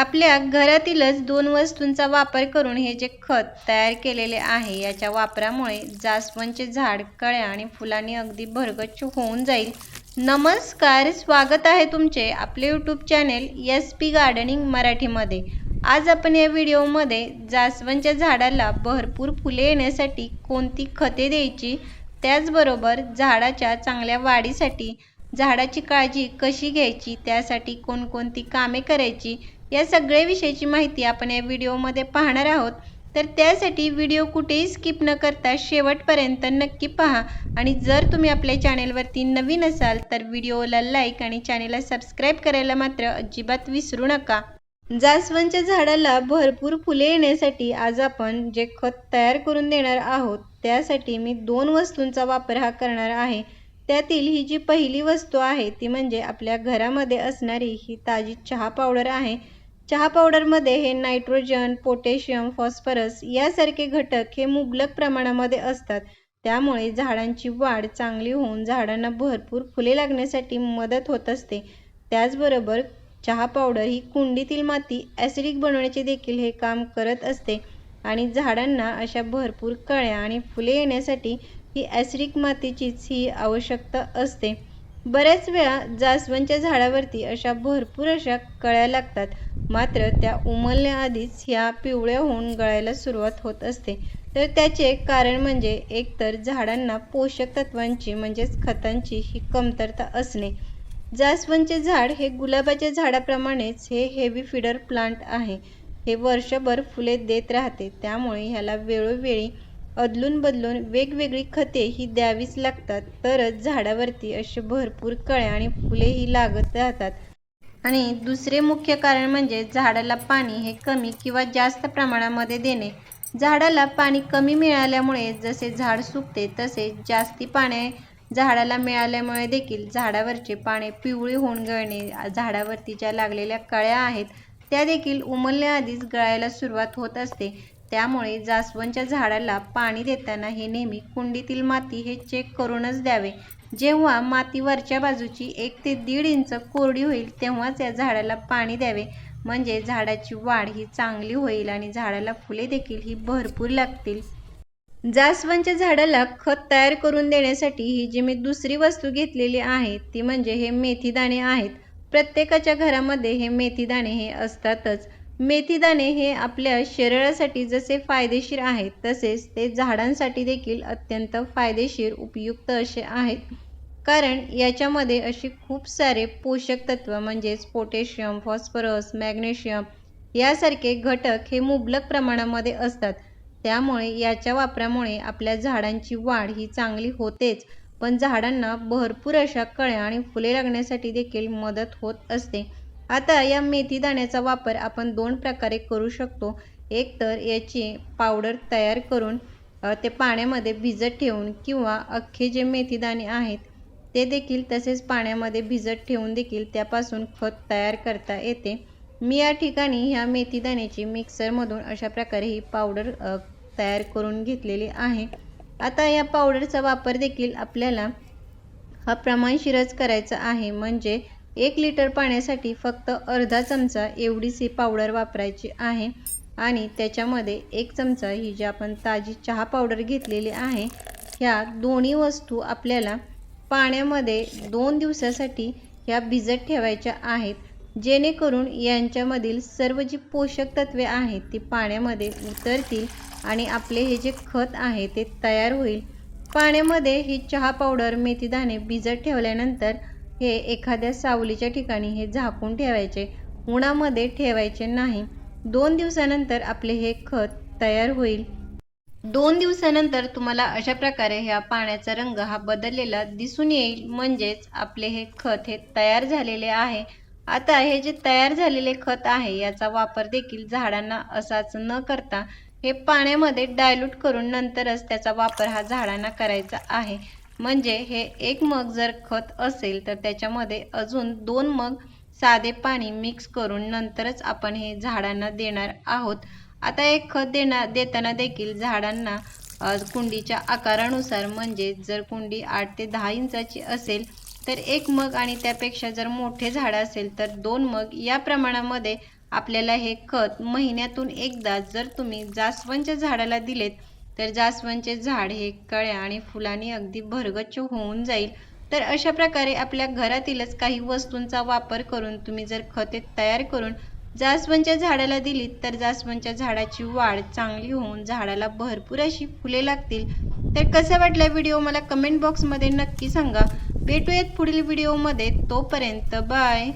आपल्या घरातीलच दोन वस्तूंचा वापर करून हे जे खत तयार केलेले आहे याच्या वापरामुळे जास्वंदचे झाड कळ्या आणि फुलांनी अगदी भरगच्च होऊन जाईल. नमस्कार स्वागत आहे तुमचे आपले YouTube channel S P gardening मराठीमध्ये. आज आपण या व्हिडिओमध्ये जास्वंदच्या झाडाला भरपूर फुले येण्यासाठी कोणती खते द्यायची? त्याचबरोबर झाडाच्या चांगल्या वाढीसाठी झाडाची काळजी कशी घ्यायची? त्यासाठी कोणकोणती कामे करायची? या सगळ्याविषयीची माहिती आपण या व्हिडिओमध्ये पाहणार आहोत. तर त्यासाठी व्हिडिओ कुठेही स्किप न करता शेवटपर्यंत नक्की पहा. आणि जर तुम्ही आपल्या चॅनेलवरती नवीन असाल तर व्हिडिओला लाईक आणि चॅनेलला सबस्क्राईब करायला मात्र अजिबात विसरू नका. जास्वंदच्या झाडाला भरपूर फुले येण्यासाठी आज आपण जे खत तयार करून देणार आहोत त्यासाठी मी दोन वस्तूंचा वापर हा करणार आहे. त्यातील ही जी पहिली वस्तू आहे ती म्हणजे आपल्या घरामध्ये असणारी ही ताजी चहा पावडर आहे. चहा पावडरमध्ये हे नायट्रोजन पोटॅशियम फॉस्फरस यासारखे घटक हे मुबलक प्रमाणामध्ये असतात. त्यामुळे झाडांची वाढ चांगली होऊन झाडांना भरपूर फुले लागण्यासाठी मदत होत असते. त्याचबरोबर चहा पावडर ही कुंडीतील माती ॲसिडिक बनवण्याचे देखील हे काम करत असते. आणि झाडांना अशा भरपूर कळ्या आणि फुले येण्यासाठी ही ॲसिडिक मातीचीच ही आवश्यकता असते. बऱ्याच वेळा जास्वंदच्या झाडावरती अशा भरपूर अशा कळ्या लागतात. मात्र त्या उमलण्याआधीच ह्या पिवळ्या होऊन गळायला सुरुवात होत असते. तर त्याचे कारण म्हणजे एकतर झाडांना पोषक तत्वांची म्हणजेच खतांची ही कमतरता असणे. जास्वंदचे झाड हे गुलाबाच्या झाडाप्रमाणेच हे हेवी फिडर प्लांट आहे. हे वर्षभर फुले देत राहते. त्यामुळे ह्याला वेळोवेळी अदलून बदलून वेगवेगळी खते ही द्यावीच लागतात. तरच झाडावरती असे भरपूर कळ्या आणि फुले ही लागत राहतात. आणि दुसरे मुख्य कारण म्हणजे झाडाला पाणी हे कमी किंवा जास्त प्रमाणामध्ये देणे. झाडाला पाणी कमी मिळाल्यामुळे जसे झाड सुकते तसे जास्ती पाणी झाडाला मिळाल्यामुळे देखील झाडावरचे पाने पिवळी होऊन गळणे झाडावरती ज्या लागलेल्या कळ्या आहेत त्या देखील उमलण्याआधीच गळायला सुरुवात होत असते. त्यामुळे जास्वंदच्या झाडाला पाणी देताना हे नेहमी कुंडीतील माती हे चेक करूनच द्यावे. जेव्हा माती वरच्या बाजूची एक ते दीड इंच कोरडी होईल तेव्हाच या झाडाला पाणी द्यावे. म्हणजे झाडाची वाढ ही चांगली होईल आणि झाडाला फुले देखील ही भरपूर लागतील. जास्वंदच्या झाडाला खत तयार करून देण्यासाठी ही जी मी दुसरी वस्तू घेतलेली आहे ती म्हणजे हे मेथीदाणे आहेत. प्रत्येकाच्या घरामध्ये हे मेथीदाणे हे असतातच. मेथीदाणे हे आपल्या शरीरासाठी जसे फायदेशीर आहेत तसेच ते झाडांसाठी देखील अत्यंत फायदेशीर उपयुक्त असे आहेत. कारण याच्यामध्ये असे खूप सारे पोषक तत्व म्हणजेच पोटॅशियम फॉस्फरस मॅग्नेशियम यासारखे घटक हे मुबलक प्रमाणामध्ये असतात. त्यामुळे याच्या वापरामुळे आपल्या झाडांची वाढ ही चांगली होतेच पण झाडांना भरपूर अशा कळ्या आणि फुले लागण्यासाठी देखील मदत होत असते. आता या मेथी दाण्याचा वापर आपण दोन प्रकारे करू शकतो. एक तर याची पावडर तयार करून ते पाण्यामध्ये भिजत ठेवून किंवा अख्खे जे मेथीदाणे आहेत ते देखील तसेच पाण्यामध्ये भिजत ठेवून देखील त्यापासून खत तयार करता येते. मी या ठिकाणी ह्या मेथीदाण्याची मिक्सरमधून अशा प्रकारे ही पावडर तयार करून घेतलेली आहे. आता या पावडरचा वापर देखील आपल्याला हा प्रमाणशीरच करायचा आहे. म्हणजे एक लिटर पाण्यासाठी फक्त अर्धा चमचा एवढीच ही पावडर वापरायची आहे आणि त्याच्यामध्ये एक चमचा ही जी आपण ताजी चहा पावडर घेतलेली आहे ह्या दोन्ही वस्तू आपल्याला पाण्यामध्ये दोन दिवसासाठी ह्या भिजत ठेवायच्या आहेत जेणेकरून यांच्यामधील सर्व जी पोषक तत्वे आहेत ती पाण्यामध्ये उतरतील आणि आपले हे जे खत आहे ते तयार होईल. पाण्यामध्ये ही चहा पावडर मेथीदाणे भिजत ठेवल्यानंतर हे एखाद्या सावलीच्या ठिकाणी हे झाकून ठेवायचे उन्हामध्ये ठेवायचे नाही. दोन दिवसानंतर आपले हे खत तयार होईल. दोन दिवसानंतर तुम्हाला अशा प्रकारे ह्या पाण्याचा रंग हा बदललेला दिसून येईल. म्हणजेच आपले हे खत हे तयार झालेले आहे. आता हे जे तयार झालेले खत आहे याचा वापर देखील झाडांना असाच न करता हे पाण्यामध्ये डायल्यूट करून नंतरच त्याचा वापर हा झाडांना करायचा आहे. म्हणजे हे एक मग जर खत असेल तर त्याच्यामध्ये अजून दोन मग साधे पाणी मिक्स करून नंतरच आपण हे झाडांना देणार आहोत. आता एक खत देणार देताना देखील झाडांना कुंडीच्या आकारानुसार म्हणजे जर कुंडी आठ ते दहा इंचाची असेल तर एक मग आणि त्यापेक्षा जर मोठे झाड असेल तर दोन मग या प्रमाणामध्ये आपल्याला हे खत महिन्यातून एकदा जर तुम्ही जास्वंदच्या झाडाला दिलेत तर जास्वंदचे झाड हे कळ्या आणि फुलांनी अगदी भरगच्च होऊन जाईल. तर अशा प्रकारे आपल्या घरातीलच काही वस्तूंचा वापर करून तुम्ही जर खते तयार करून जास्वंदच्या झाडाला दिलीत तर जास्वंदच्या झाडाची वाढ चांगली होऊन झाडाला भरपूर अशी फुले लागतील. तर कसा वाटला व्हिडिओ मला कमेंट बॉक्समध्ये नक्की सांगा. भेटूयात पुढील व्हिडिओमध्ये. तोपर्यंत बाय.